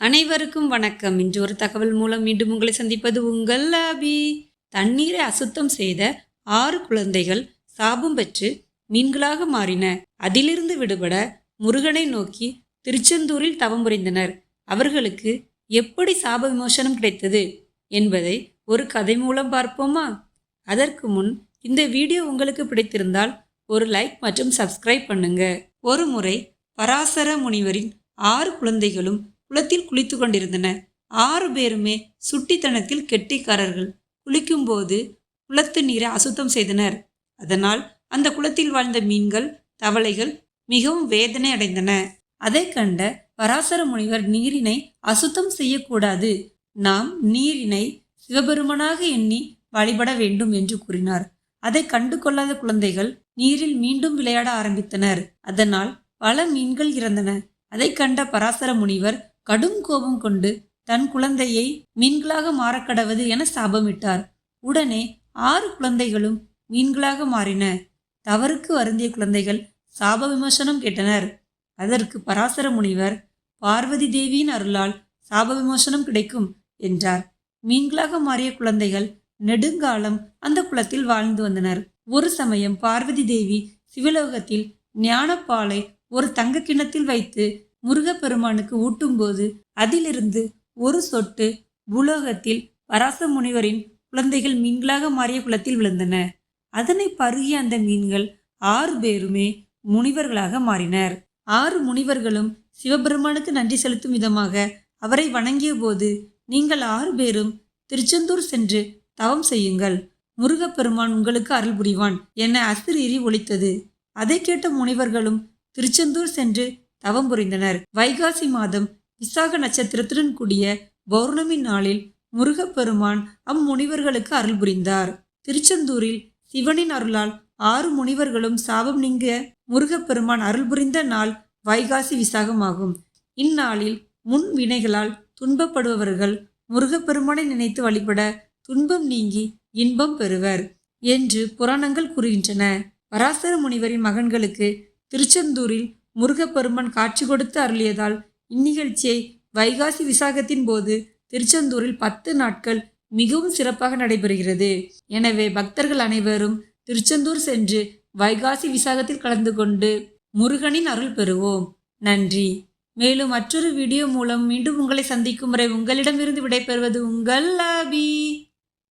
அனைவருக்கும் வணக்கம். இன்று ஒரு தகவல் மூலம் மீண்டும் உங்களை சந்திப்பது உங்கள் அபி. தண்ணீரை அசுத்தம் செய்த ஆறு குழந்தைகள் சாபம் பெற்று மீன்களாக மாறின. அதிலிருந்து விடுபட முருகனை நோக்கி திருச்செந்தூரில் தவம் புரிந்தனர். அவர்களுக்கு எப்படி சாப விமோசனம் கிடைத்தது என்பதை ஒரு கதை மூலம் பார்ப்போமா? அதற்கு முன் இந்த வீடியோ உங்களுக்கு பிடித்திருந்தால் ஒரு லைக் மற்றும் சப்ஸ்கிரைப் பண்ணுங்க. ஒரு முறை பராசர முனிவரின் ஆறு குழந்தைகளும் குளத்தில் குளித்து கொண்டிருந்தன. ஆறு பேருமே சுட்டித்தனத்தில் கெட்டிக்காரர்கள். குளிக்கும்போது குளத்து நீரை அசுத்தம் செய்தனர். அதனால் அந்த குளத்தில் வாழ்ந்த மீன்கள் தவளைகள் மிகவும் வேதனை அடைந்தன. அதை கண்ட பராசர முனிவர் நீரினை அசுத்தம் செய்யக்கூடாது. நாம் நீரினை சிவபெருமனாக எண்ணி வழிபட வேண்டும் என்று கூறினார். அதை கண்டு கொள்ளாத குழந்தைகள் நீரில் மீண்டும் விளையாட ஆரம்பித்தனர். அதனால் பல மீன்கள் இறந்தன. அதை கண்ட பராசர முனிவர் கடும் கோபம் கொண்டு தன் குழந்தையை மீன்களாக மாறக்கடவது என சாபமிட்டார். உடனே ஆறு குழந்தைகளும் மீன்களாக மாறின. தவறுக்கு வருந்திய குழந்தைகள் சாப விமோசனம் கேட்டனர். அதற்கு பராசர முனிவர் பார்வதி தேவியின் அருளால் சாப விமோசனம் கிடைக்கும் என்றார். மீன்களாக மாறிய குழந்தைகள் நெடுங்காலம் அந்த குளத்தில் வாழ்ந்து வந்தனர். ஒரு சமயம் பார்வதி தேவி சிவலோகத்தில் ஞானப்பாலை ஒரு தங்க கிண்ணத்தில் வைத்து முருகப்பெருமானுக்கு ஊட்டும்போது அதிலிருந்து ஒரு சொட்டு பூலோகத்தில் பராச முனிவரின் குழந்தைகள் மீன்களாக மாறிய குளத்தில் விழுந்தன. அதனை பருகிய அந்த மீன்கள் ஆறு பேருமே முனிவர்களாக மாறினர். ஆறு முனிவர்களும் சிவபெருமானுக்கு நன்றி செலுத்தும் விதமாக அவரை வணங்கிய போது நீங்கள் ஆறு பேரும் திருச்செந்தூர் சென்று தவம் செய்யுங்கள். முருகப்பெருமான் உங்களுக்கு அருள் புரிவான் என அசிரீரி ஒலித்தது. அதை கேட்ட முனிவர்களும் திருச்செந்தூர் சென்று தவம் புரிந்தனர். வைகாசி மாதம் விசாக நட்சத்திரத்துடன் கூடிய பௌர்ணமி நாளில் முருகப்பெருமான் அம்முனிவர்களுக்கு அருள் புரிந்தார். திருச்செந்தூரில் சிவனின் அருளால் ஆறு முனிவர்களும் சாபம் நீங்க முருகப்பெருமான் அருள் புரிந்த நாள் வைகாசி விசாகமாகும். இந்நாளில் முன் வினைகளால் துன்பப்படுபவர்கள் முருகப்பெருமானை நினைத்து வழிபட துன்பம் நீங்கி இன்பம் பெறுவர் என்று புராணங்கள் கூறுகின்றன. பராசர முனிவரின் மகன்களுக்கு திருச்செந்தூரில் முருகப்பெருமான் காட்சி கொடுத்து அருளியதால் இந்நிகழ்ச்சியை வைகாசி விசாகத்தின் போது திருச்செந்தூரில் பத்து நாட்கள் மிகவும் சிறப்பாக நடைபெறுகிறது. எனவே பக்தர்கள் அனைவரும் திருச்செந்தூர் சென்று வைகாசி விசாகத்தில் கலந்து கொண்டு முருகனின் அருள் பெறுவோம். நன்றி. மேலும் மற்றொரு வீடியோ மூலம் மீண்டும் உங்களை சந்திக்கும் வரை உங்களிடமிருந்து விடைபெறுவது உங்கள் லாபி